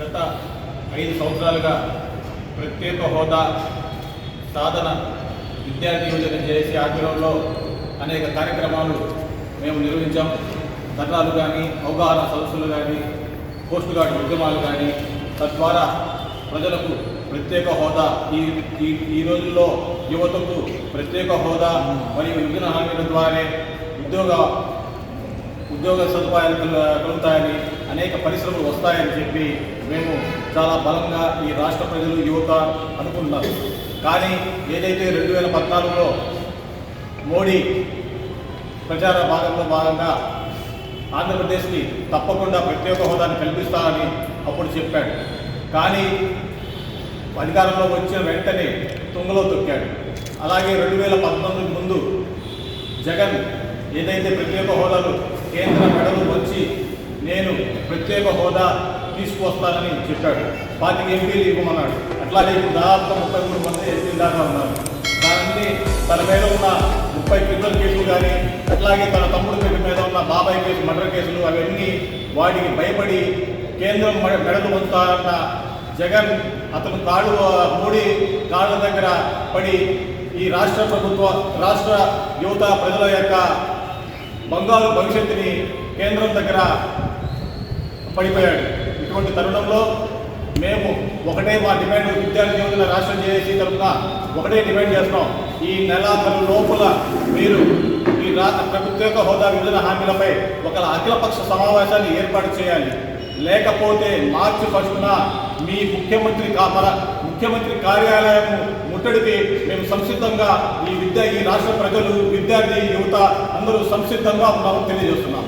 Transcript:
గత ఐదు సంవత్సరాలుగా ప్రత్యేక హోదా సాధన విద్యార్థి యోజన చేసి ఆధ్వర్యంలో అనేక కార్యక్రమాలు మేము నిర్వహించాం. ధర్నాలు కానీ అవగాహన సదస్సులు కానీ పోస్టు గార్డ్ ఉద్యమాలు కానీ తద్వారా ప్రజలకు ప్రత్యేక హోదా ఈ ఈ రోజుల్లో యువతకు ప్రత్యేక హోదా మరియు విభిన్న హామీల ద్వారానే ఉద్యోగ ఉద్యోగ సదుపాయాలు కలుగుతాయని అనేక పరిశ్రమలు వస్తాయని చెప్పి మేము చాలా బలంగా ఈ రాష్ట్ర ప్రజలు యువత అనుకుంటున్నారు. కానీ ఏదైతే రెండు వేల పద్నాలుగులో మోడీ ప్రచార భాగంలో భాగంగా ఆంధ్రప్రదేశ్కి తప్పకుండా ప్రత్యేక హోదాని కల్పిస్తానని అప్పుడు చెప్పాడు. కానీ అధికారంలో వచ్చిన వెంటనే తుంగలో తొక్కాడు. అలాగే రెండు వేల పంతొమ్మిది ముందు జగన్ ఏదైతే ప్రత్యేక హోదాలు కేంద్ర మెడలు వచ్చి నేను ప్రత్యేక హోదా తీసుకువస్తానని చెప్పాడు. పాతిక ఎంపీలు ఇవ్వమన్నాడు అట్లాగే ఇప్పుడు దాదాపు ముప్పై మూడు మంది ఎంపీలు దాకా ఉన్నారు. దాన్ని తన మీద ఉన్న ముప్పై పిల్లల కేసులు కానీ అట్లాగే తన తమ్ముడు పేరు మీద ఉన్న బాబాయ్ కేసు మర్డర్ కేసులు అవన్నీ వాటికి భయపడి కేంద్రం మెడలు వంచుతారన్న జగన్ అతను కాళ్ళు మోడీ కాళ్ళ దగ్గర పడి ఈ రాష్ట్ర ప్రభుత్వ రాష్ట్ర యువత ప్రజల యొక్క బంగారు భవిష్యత్తుని కేంద్రం దగ్గర పడిపోయాడు. ఇటువంటి తరుణంలో మేము ఒకటే మా డిమాండ్ విద్యార్థి యువతుల రాష్ట్రం చేసి తరఫున ఒకటే డిమాండ్ చేస్తున్నాం. ఈ నెలాఖరు లోపల మీరు ఈ రాష్ట్ర ప్రత్యేక హోదా విభజన హామీలపై ఒక అఖిలపక్ష సమావేశాన్ని ఏర్పాటు చేయాలి. లేకపోతే మార్చి ఫస్ట్న మీ ముఖ్యమంత్రి కాపర ముఖ్యమంత్రి కార్యాలయం ముట్టడికి మేము సంసిద్ధంగా ఈ విద్య ఈ రాష్ట్ర ప్రజలు విద్యార్థి యువత అందరూ సంసిద్ధంగా ఉన్నామని తెలియజేస్తున్నాం.